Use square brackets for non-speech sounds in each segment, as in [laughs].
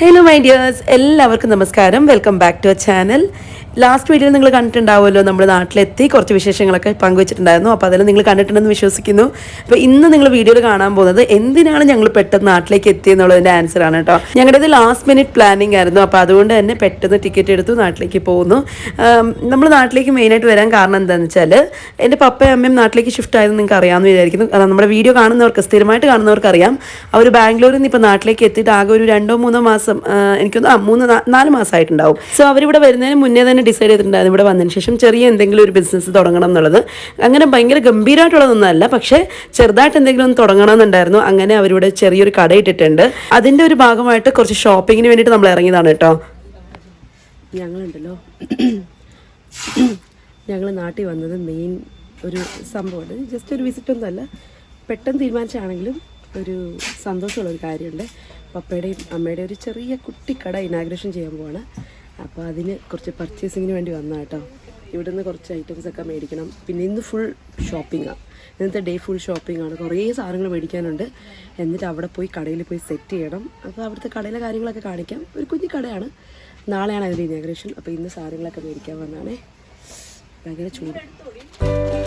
Hello my dears എല്ലാവർക്കും നമസ്കാരം. Welcome back to a channel last വീഡിയോയിൽ നിങ്ങൾ കണ്ടിട്ടുണ്ടാവുമല്ലോ നമ്മൾ നാട്ടിലെത്തി കുറച്ച് വിശേഷങ്ങളൊക്കെ പങ്കുവച്ചിട്ടുണ്ടായിരുന്നു. അപ്പോൾ അതെല്ലാം നിങ്ങൾ കണ്ടിട്ടുണ്ടെന്ന് വിശ്വസിക്കുന്നു. അപ്പോൾ ഇന്ന് നിങ്ങൾ വീഡിയോയിൽ കാണാൻ പോകുന്നത് എന്തിനാണ് ഞങ്ങൾ പെട്ടെന്ന് നാട്ടിലേക്ക് എത്തിയെന്നുള്ളതിന്റെ ആൻസർ ആണ് കേട്ടോ. ഞങ്ങളുടേത് ലാസ്റ്റ് മിനിറ്റ് പ്ലാനിങ് ആയിരുന്നു. അപ്പോൾ അതുകൊണ്ട് തന്നെ പെട്ടെന്ന് ടിക്കറ്റ് എടുത്തു നാട്ടിലേക്ക് പോകുന്നു. നമ്മൾ നാട്ടിലേക്ക് മെയിനായിട്ട് വരാൻ കാരണം എന്താണെന്ന് വെച്ചാൽ എന്റെ പപ്പയും അമ്മയും നാട്ടിലേക്ക് ഷിഫ്റ്റ് ആയത് നിങ്ങൾക്ക് അറിയാമെന്ന് വിചാരിക്കുന്നു. കാരണം നമ്മുടെ വീഡിയോ കാണുന്നവർക്ക് സ്ഥിരമായിട്ട് കാണുന്നവർക്ക് അറിയാം. അവർ ബാംഗ്ലൂരിൽ നിന്ന് ഇപ്പോൾ നാട്ടിലേക്ക് എത്തിയിട്ട് ആകെ ഒരു രണ്ടോ മൂന്നോ മാസം എനിക്കൊന്ന് ആ മൂന്ന് നാല് മാസമായിട്ടുണ്ടാവും. സോ അവരിവിടെ വരുന്നതിന് മുന്നേ തന്നെ ഡിസൈഡ് ചെയ്തിട്ടുണ്ടായിരുന്നു. ഇവിടെ വന്നതിന് ശേഷം ചെറിയ എന്തെങ്കിലും ഒരു ബിസിനസ് തുടങ്ങണം എന്നുള്ളത്. അങ്ങനെ ഭയങ്കര ഗംഭീരമായിട്ടുള്ളതൊന്നുമല്ല പക്ഷേ ചെറുതായിട്ട് എന്തെങ്കിലും ഒന്ന് തുടങ്ങണം എന്നുണ്ടായിരുന്നു. അങ്ങനെ അവരിവിടെ ചെറിയൊരു കട ഇട്ടിട്ടുണ്ട് അതിന്റെ ഒരു ഭാഗമായിട്ട് കുറച്ച് ഷോപ്പിങ്ങിന് വേണ്ടിയിട്ട് നമ്മൾ ഇറങ്ങിയതാണ് കേട്ടോ. ഞങ്ങളുണ്ടല്ലോ. ഞങ്ങൾ നാട്ടിൽ വന്നത് മെയിൻ ഒരു സംഭവമുണ്ട് ജസ്റ്റ് ഒരു വിസിറ്റ് ഒന്നുമല്ല. പെട്ടെന്ന് തീരുമാനിച്ചാണെങ്കിലും ഒരു സന്തോഷമുള്ള ഒരു കാര്യമുണ്ട്. പപ്പയുടെയും അമ്മയുടെയും ഒരു ചെറിയ കുട്ടിക്കട ഇനാഗ്രേഷൻ ചെയ്യാൻ പോവാണ്. അപ്പോൾ അതിന് കുറച്ച് പർച്ചേസിങ്ങിന് വേണ്ടി വന്ന കേട്ടോ. ഇവിടെ നിന്ന് കുറച്ച് ഐറ്റംസ് ഒക്കെ മേടിക്കണം. പിന്നെ ഇന്ന് ഫുൾ ഷോപ്പിംഗാണ് ഇന്നത്തെ ഡേ ഫുൾ ഷോപ്പിംഗ് ആണ്. കുറേ സാധനങ്ങൾ മേടിക്കാനുണ്ട്. എന്നിട്ട് അവിടെ പോയി കടയിൽ പോയി സെറ്റ് ചെയ്യണം. അപ്പോൾ അവിടുത്തെ കടയിലെ കാര്യങ്ങളൊക്കെ കാണിക്കാം. ഒരു കുഞ്ഞു കടയാണ്. നാളെയാണ് അതിന്റെ ഇനാഗ്രേഷൻ അപ്പോൾ ഇന്ന് സാധനങ്ങളൊക്കെ മേടിക്കാൻ വന്നാണേ. ഭയങ്കര ചൂട്.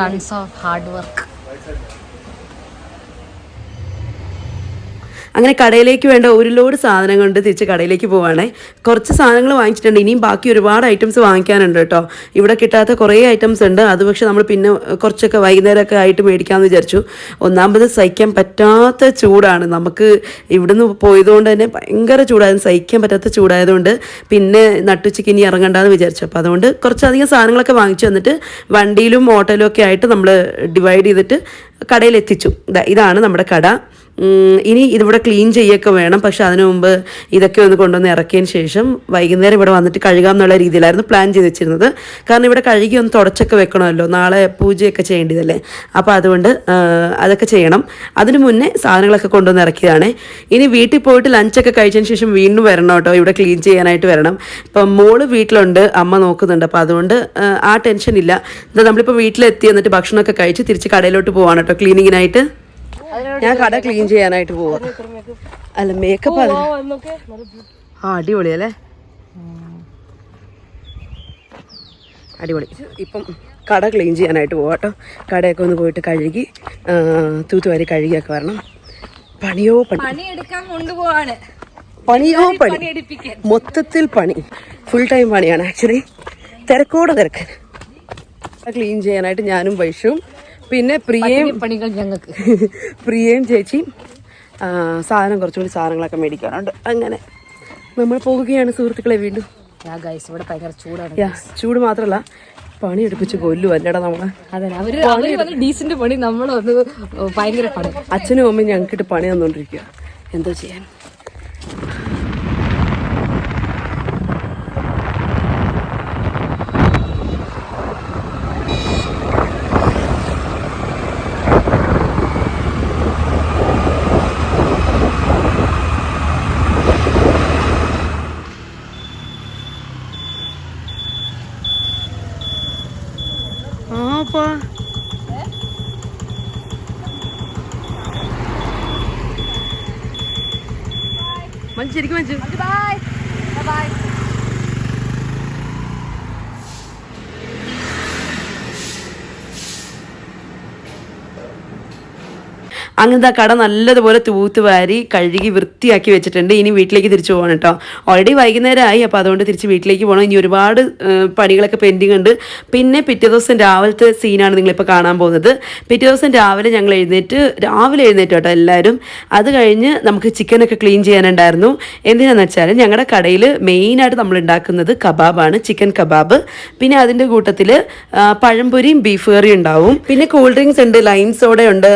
Tons of hard work. അങ്ങനെ കടയിലേക്ക് വേണ്ട ഒരു ലോഡ് സാധനങ്ങൾ കൊണ്ട് തിരിച്ച് കടയിലേക്ക് പോവാണേ. കുറച്ച് സാധനങ്ങൾ വാങ്ങിച്ചിട്ടുണ്ട്. ഇനിയും ബാക്കി ഒരുപാട് ഐറ്റംസ് വാങ്ങിക്കാനുണ്ട് കേട്ടോ. ഇവിടെ കിട്ടാത്ത കുറേ ഐറ്റംസ് ഉണ്ട്. അത് പക്ഷേ നമ്മൾ പിന്നെ കുറച്ചൊക്കെ വൈകുന്നേരമൊക്കെ ആയിട്ട് മേടിക്കാമെന്ന് വിചാരിച്ചു. ഒന്നാമത് സഹിക്കാൻ പറ്റാത്ത ചൂടാണ്. നമുക്ക് ഇവിടുന്ന് പോയതുകൊണ്ട് തന്നെ ഭയങ്കര ചൂടായിരുന്നു സഹിക്കാൻ പറ്റാത്ത ചൂടായതുകൊണ്ട് പിന്നെ നട്ടുച്ചയ്ക്ക് ഇനി ഇറങ്ങണ്ടെന്ന് വിചാരിച്ചു. അപ്പോൾ അതുകൊണ്ട് കുറച്ചധികം സാധനങ്ങളൊക്കെ വാങ്ങിച്ചു വന്നിട്ട് വണ്ടിയിലും ഓട്ടോയിലും ഒക്കെ ആയിട്ട് നമ്മൾ ഡിവൈഡ് ചെയ്തിട്ട് കടയിൽ എത്തിച്ചു ഇതാണ് നമ്മുടെ കട. ഇനി ഇതിവിടെ ക്ലീൻ ചെയ്യൊക്കെ വേണം. പക്ഷെ അതിനു മുമ്പ് ഇതൊക്കെ ഒന്ന് കൊണ്ടുവന്ന് ഇറക്കിയതിന് ശേഷം വൈകുന്നേരം ഇവിടെ വന്നിട്ട് കഴുകാം എന്നുള്ള രീതിയിലായിരുന്നു പ്ലാൻ ചെയ്ത് വെച്ചിരുന്നത്. കാരണം ഇവിടെ കഴുകി ഒന്ന് തുടച്ചൊക്കെ വെക്കണമല്ലോ. നാളെ പൂജയൊക്കെ ചെയ്യേണ്ടതല്ലേ? അപ്പോൾ അതുകൊണ്ട് അതൊക്കെ ചെയ്യണം. അതിനു മുന്നേ സാധനങ്ങളൊക്കെ കൊണ്ടുവന്ന് ഇറക്കിയതാണ്. ഇനി വീട്ടിൽ പോയിട്ട് ലഞ്ചൊക്കെ കഴിച്ചതിന് ശേഷം വീണ്ടും വരണം കേട്ടോ. ഇവിടെ ക്ലീൻ ചെയ്യാനായിട്ട് വരണം. ഇപ്പം മോൾ വീട്ടിലുണ്ട് അമ്മ നോക്കുന്നുണ്ട്. അപ്പോൾ അതുകൊണ്ട് ആ, ടെൻഷൻ ഇല്ല. എന്താ നമ്മളിപ്പോൾ വീട്ടിലെത്തി എന്നിട്ട് ഭക്ഷണമൊക്കെ കഴിച്ച് തിരിച്ച് കടയിലോട്ട് പോവാണ് കേട്ടോ ക്ലീനിങ്ങിനായിട്ട് ഞാൻ കട ക്ലീൻ ചെയ്യാനായിട്ട് പോവാ. അല്ല മേക്കപ്പ് ആ അടിപൊളി അല്ലേ? അടിപൊളി. ഇപ്പം കട ക്ലീൻ ചെയ്യാനായിട്ട് പോവാം കേട്ടോ കടയൊക്കെ ഒന്ന് പോയിട്ട് കഴുകി തൂത്തുവാരി കഴുകിയൊക്കെ വരണം. പണിയോ പണി? പണിയെടുക്കാൻ കൊണ്ടുപോവാണ്. പണിയോ പണി? മൊത്തത്തിൽ പണി. ഫുൾ ടൈം പണിയാണ് ആക്ച്വലി തിരക്കോടെ തിരക്ക്. ക്ലീൻ ചെയ്യാനായിട്ട് ഞാനും വൈഷും പിന്നെ പ്രിയയും പണികൾ ഞങ്ങൾക്ക്. [laughs] പ്രിയയും ചേച്ചിയും സാധനം കുറച്ചുകൂടി സാധനങ്ങളൊക്കെ മേടിക്കാറുണ്ട് അങ്ങനെ നമ്മൾ പോവുകയാണ് സുഹൃത്തുക്കളെ വീണ്ടും. ഇവിടെ ഭയങ്കര ചൂടാണ്. ചൂട് മാത്രമല്ല പണി എടുപ്പിച്ച് കൊല്ലും അല്ലടാ നമ്മളെ. അവർ ഡീസന്റ് പണി നമ്മൾ ഭയങ്കര പണി. അച്ഛനും അമ്മയും ഞങ്ങൾക്കിട്ട് പണി തന്നോണ്ടിരിക്കുക എന്തോ ചെയ്യാൻ? 拜。拜拜。拜 അങ്ങനത്തെ കട നല്ലതുപോലെ തൂത്ത് വാരി കഴുകി വൃത്തിയാക്കി വെച്ചിട്ടുണ്ട്. ഇനി വീട്ടിലേക്ക് തിരിച്ചു പോകണം കേട്ടോ. ഓൾറെഡി വൈകുന്നേരമായി അപ്പോൾ അതുകൊണ്ട് തിരിച്ച് വീട്ടിലേക്ക് പോകണം. ഇനി ഒരുപാട് പണികളൊക്കെ പെൻഡിങ് ഉണ്ട്. പിന്നെ പിറ്റേ ദിവസം രാവിലത്തെ സീനാണ് നിങ്ങളിപ്പോൾ കാണാൻ പോകുന്നത്. പിറ്റേ ദിവസം രാവിലെ ഞങ്ങൾ എഴുന്നേറ്റ് രാവിലെ എഴുന്നേറ്റ് കേട്ടോ എല്ലാവരും. അത് കഴിഞ്ഞ് നമുക്ക് ചിക്കനൊക്കെ ക്ലീൻ ചെയ്യാനുണ്ടായിരുന്നു. എന്തിനാണെന്ന് വെച്ചാൽ ഞങ്ങളുടെ കടയിൽ മെയിനായിട്ട് നമ്മൾ ഉണ്ടാക്കുന്നത് കബാബാണ് ചിക്കൻ കബാബ്. പിന്നെ അതിന്റെ കൂട്ടത്തിൽ പഴംപൊരിയും ബീഫ് കറിയും ഉണ്ടാവും. പിന്നെ കൂൾ ഡ്രിങ്ക്സ് ഉണ്ട് ലൈം സോഡ ഉണ്ട്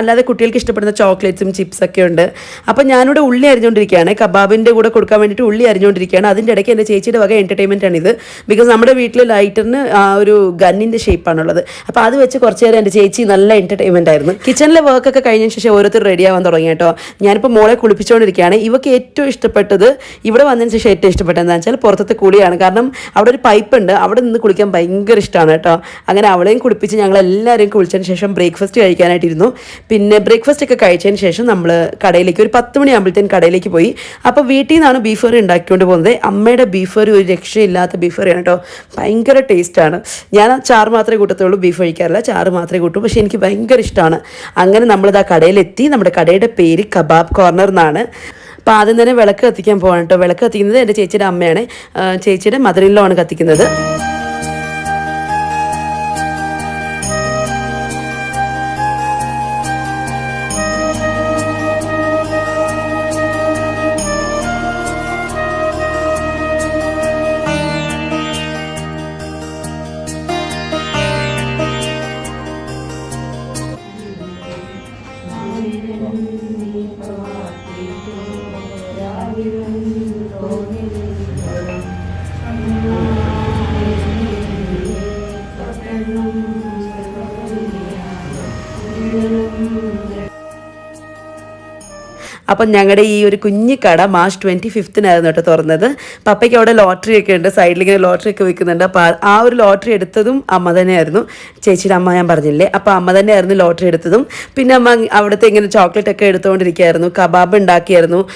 അല്ലാതെ കുട്ടികൾക്ക് ഇഷ്ടപ്പെടുന്ന ചോക്ലേറ്റ്സും ചിപ്സൊക്കെ ഉണ്ട്. അപ്പം ഞാനിവിടെ ഉള്ളി അരിഞ്ഞുകൊണ്ടിരിക്കുകയാണ് കബാബിന്റെ കൂടെ കൊടുക്കാൻ വേണ്ടിയിട്ട് ഉള്ളി അരിഞ്ഞുകൊണ്ടിരിക്കുകയാണ് അതിന്റെ ഇടയ്ക്ക് എന്റെ ചേച്ചിയുടെ വക എന്റർടൈൻമെന്റ് ആണ് ഇത് ബിക്കോസ് നമ്മുടെ വീട്ടിൽ ലൈറ്ററിന് ആ ഒരു ഗന്നിന്റെ ഷേപ്പാണുള്ളത് അപ്പോൾ അത് വെച്ച് കുറച്ച് നേരം എന്റെ ചേച്ചി നല്ല എന്റർടൈൻമെന്റ് ആയിരുന്നു. കിച്ചണിലെ വർക്കൊക്കെ കഴിഞ്ഞ ശേഷം ഓരോരുത്തർ റെഡി ആവാൻ തുടങ്ങി കേട്ടോ. ഞാനിപ്പോൾ മോളെ കുളിപ്പിച്ചുകൊണ്ടിരിക്കുകയാണ് ഇവക്ക് ഏറ്റവും ഇഷ്ടപ്പെട്ടത് ഇവിടെ വന്നതിന് ശേഷം ഏറ്റവും ഇഷ്ടപ്പെട്ടത് എന്താ വെച്ചാൽ പുറത്തത്തെ കുളിയാണ്. കാരണം അവിടെ ഒരു പൈപ്പ് ഉണ്ട്. അവിടെ നിന്ന് കുളിക്കാൻ ഭയങ്കര ഇഷ്ടമാണ് കേട്ടോ. അങ്ങനെ അവളെയും കുളിപ്പിച്ച് ഞങ്ങൾ എല്ലാവരെയും കുളിച്ചതിന് ശേഷം ബ്രേക്ക്ഫാസ്റ്റ് കഴിക്കാനായിട്ടിരുന്നു. പിന്നെ ബ്രേക്ക്ഫാസ്റ്റ് ഒക്കെ കഴിച്ചതിന് ശേഷം നമ്മൾ കടയിലേക്ക് ഒരു പത്ത് മണിയാകുമ്പോഴത്തേന് കടയിലേക്ക് പോയി. അപ്പോൾ വീട്ടിൽ നിന്നാണ് ബീഫ് കറി ഉണ്ടാക്കിക്കൊണ്ട് പോകുന്നത്. അമ്മയുടെ ബീഫ് കറി ഒരു രക്ഷയില്ലാത്ത ബീഫ് കറിയാണ് കേട്ടോ. ഭയങ്കര ടേസ്റ്റാണ് ഞാൻ ചാറ് മാത്രമേ കൂട്ടത്തുള്ളൂ ബീഫ് കഴിക്കാറില്ല. ചാറ് മാത്രമേ കൂട്ടൂ. പക്ഷേ എനിക്ക് ഭയങ്കര ഇഷ്ടമാണ് അങ്ങനെ നമ്മളിത് കടയിലെത്തി. നമ്മുടെ കടയുടെ പേര് കബാബ് കോർണർ എന്നാണ്. അപ്പോൾ ആദ്യം തന്നെ വിളക്ക് കത്തിക്കാൻ പോകണം കേട്ടോ. വിളക്ക് കത്തിക്കുന്നത് എന്റെ ചേച്ചിയുടെ അമ്മയാണ്. ചേച്ചിയുടെ മദറിലോ ആണ് കത്തിക്കുന്നത്. അപ്പം ഞങ്ങളുടെ ഈ ഒരു കുഞ്ഞു കട മാർച്ച് ട്വന്റി ഫിഫ്തിനായിരുന്നു കേട്ടോ തുറന്നത്. പപ്പയ്ക്ക് അവിടെ ലോട്ടറി ഒക്കെ ഉണ്ട്. സൈഡിൽ ഇങ്ങനെ ലോട്ടറി ഒക്കെ വിൽക്കുന്നുണ്ട് അപ്പോൾ ആ- ഒരു ലോട്ടറി എടുത്തതും അമ്മ തന്നെയായിരുന്നു. ചേച്ചിയുടെ അമ്മ ഞാൻ പറഞ്ഞില്ലേ? അപ്പോൾ അമ്മ തന്നെയായിരുന്നു ലോട്ടറി എടുത്തതും. പിന്നെ അമ്മ അവിടുത്തെ ഇങ്ങനെ ചോക്ലേറ്റ് ഒക്കെ എടുത്തുകൊണ്ടിരിക്കുകയായിരുന്നു കബാബ് ഉണ്ടാക്കിയായിരുന്നു.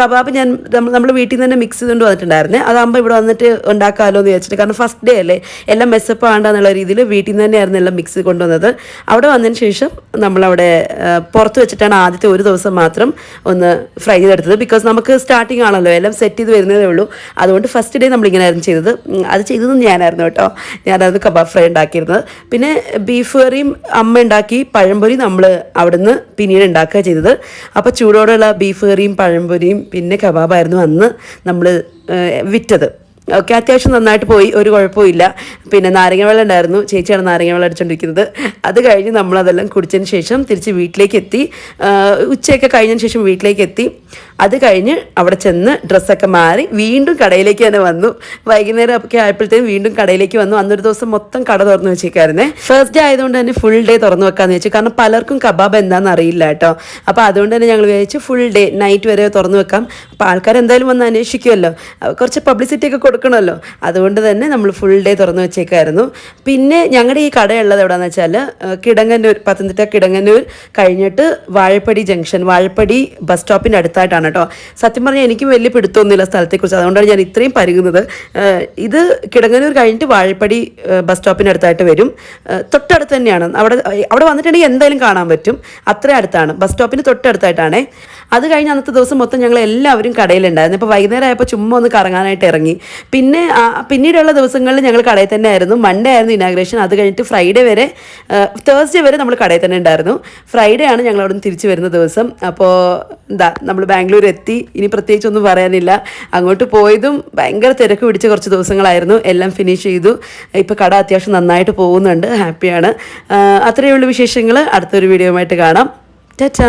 കബാബ് ഞാൻ നമ്മൾ വീട്ടിൽ നിന്ന് തന്നെ മിക്സ് ചെയ്തുകൊണ്ട് വന്നിട്ടുണ്ടായിരുന്നേ. അതാകുമ്പോൾ ഇവിടെ വന്നിട്ട് ഉണ്ടാക്കാമല്ലോ എന്ന് വിചാരിച്ചിട്ട്. കാരണം ഫസ്റ്റ് ഡേ അല്ലേ? എല്ലാം മെസ്സപ്പ് ആണ്ടെന്നുള്ള രീതിയിൽ വീട്ടിൽ നിന്ന് തന്നെയായിരുന്നു എല്ലാം മിക്സ് കൊണ്ടുവന്നത്. അവിടെ വന്നതിന് ശേഷം നമ്മളവിടെ പുറത്ത് വെച്ചിട്ടാണ് ആദ്യത്തെ ഒരു ദിവസം മാത്രം ഒന്ന് ഫ്രൈ ചെയ്തെടുത്തത് ബിക്കോസ് നമുക്ക് സ്റ്റാർട്ടിങ് ആണല്ലോ എല്ലാം സെറ്റ് ചെയ്ത് വരുന്നതേ ഉള്ളൂ. അതുകൊണ്ട് ഫസ്റ്റ് ഡേ നമ്മൾ ഇങ്ങനെയായിരുന്നു ചെയ്തത് അത് ചെയ്തത് ഞാനായിരുന്നു കേട്ടോ. ഞാനായിരുന്നു കബാബ് ഫ്രൈ ഉണ്ടാക്കിയിരുന്നത്. പിന്നെ ബീഫ് കറിയും അമ്മ ഉണ്ടാക്കി പഴംപൊരി നമ്മൾ അവിടുന്ന് പിന്നീട് ഉണ്ടാക്കുക ചെയ്തത്. അപ്പോൾ ചൂടോടെയുള്ള ബീഫ് കറിയും പഴംപൊരിയും പിന്നെ കബാബായിരുന്നു അന്ന് നമ്മൾ വിറ്റത്. ഓക്കെ അത്യാവശ്യം നന്നായിട്ട് പോയി ഒരു കുഴപ്പമില്ല പിന്നെ നാരങ്ങ വെള്ളം ഉണ്ടായിരുന്നു. ചേച്ചിയാണ് നാരങ്ങ വെള്ളം അടിച്ചുകൊണ്ടിരിക്കുന്നത് അത് കഴിഞ്ഞ് നമ്മളതെല്ലാം കുടിച്ചതിന് ശേഷം തിരിച്ച് വീട്ടിലേക്ക് എത്തി ഉച്ചയൊക്കെ കഴിഞ്ഞതിന് ശേഷം വീട്ടിലേക്ക് എത്തി അത് കഴിഞ്ഞ് അവിടെ ചെന്ന് ഡ്രസ്സൊക്കെ മാറി വീണ്ടും കടയിലേക്ക് തന്നെ വന്നു. വൈകുന്നേരം ഒക്കെ ആയപ്പോഴത്തേക്കും വീണ്ടും കടയിലേക്ക് വന്നു. അന്നൊരു ദിവസം മൊത്തം കട തുറന്നു വെച്ചേക്കായിരുന്നേ. ഫസ്റ്റ് ഡേ ആയതുകൊണ്ട് തന്നെ ഫുൾ ഡേ തുറന്നു വെക്കാന്ന് വെച്ചു കാരണം പലർക്കും കബാബ് എന്താണെന്ന് അറിയില്ല കേട്ടോ. അപ്പോൾ അതുകൊണ്ട് തന്നെ ഞങ്ങൾ വിചാരിച്ചു ഫുൾ ഡേ നൈറ്റ് വരെ തുറന്നു വെക്കാം. അപ്പോൾ ആൾക്കാർ എന്തായാലും വന്ന് അന്വേഷിക്കുമല്ലോ കുറച്ച് പബ്ലിസിറ്റി ഒക്കെ കൊടുക്കണമല്ലോ. അതുകൊണ്ട് തന്നെ നമ്മൾ ഫുൾ ഡേ തുറന്നു വെച്ചേക്കായിരുന്നു. പിന്നെ ഞങ്ങളുടെ ഈ കടയുള്ളത് എവിടെയാണെന്ന് വെച്ചാൽ കിടങ്ങന്നൂർ പത്തനംതിട്ട കിടങ്ങന്നൂർ കഴിഞ്ഞിട്ട് വാഴപ്പടി ജംഗ്ഷൻ വാഴപ്പടി ബസ് സ്റ്റോപ്പിന്റെ അടുത്തായിട്ടാണ് കേട്ടോ. സത്യം പറഞ്ഞാൽ എനിക്ക് വലിയ പിടുത്തമൊന്നുമില്ല സ്ഥലത്തെക്കുറിച്ച്. അതുകൊണ്ടാണ് ഞാൻ ഇത്രയും പരുകുന്നത്. ഇത് കിടങ്ങന്നൂർ കഴിഞ്ഞിട്ട് വാഴപ്പടി ബസ് സ്റ്റോപ്പിന്റെ അടുത്തായിട്ട് വരും. തൊട്ടടുത്ത് തന്നെയാണ്. അവിടെ അവിടെ വന്നിട്ടുണ്ടെങ്കിൽ എന്തായാലും കാണാൻ പറ്റും. അത്ര അടുത്താണ്. ബസ് സ്റ്റോപ്പിന് തൊട്ടടുത്തായിട്ടാണേ. അത് കഴിഞ്ഞ് അന്നത്തെ ദിവസം മൊത്തം ഞങ്ങൾ എല്ലാവരും കടയിലുണ്ടായിരുന്നു. ഇപ്പോൾ വൈകുന്നേരം ആയപ്പോൾ ചുമ്മാ ഒന്ന് കറങ്ങാനായിട്ട് ഇറങ്ങി. പിന്നെ പിന്നീടുള്ള ദിവസങ്ങളിൽ ഞങ്ങൾ കടയിൽ തന്നെ ആയിരുന്നു. മൺഡേ ആയിരുന്നു ഇനാഗ്രേഷൻ അത് കഴിഞ്ഞിട്ട് ഫ്രൈഡേ വരെ തേഴ്സ്ഡേ വരെ നമ്മൾ കടയിൽ തന്നെ ഉണ്ടായിരുന്നു. ഫ്രൈഡേ ആണ് ഞങ്ങൾ അവിടെ തിരിച്ചു വരുന്ന ദിവസം. അപ്പോൾ എന്താ നമ്മൾ ബാംഗ്ലൂർ എത്തി. ഇനി പ്രത്യേകിച്ച് ഒന്നും പറയാനില്ല. അങ്ങോട്ട് പോയതും ഭയങ്കര തിരക്ക് പിടിച്ച കുറച്ച് ദിവസങ്ങളായിരുന്നു. എല്ലാം ഫിനിഷ് ചെയ്തു. ഇപ്പോൾ കട അത്യാവശ്യം നന്നായിട്ട് പോകുന്നുണ്ട്. ഹാപ്പിയാണ് അത്രയേ ഉള്ളൂ വിശേഷങ്ങൾ. അടുത്തൊരു വീഡിയോ ആയിട്ട് കാണാം. ടാറ്റാ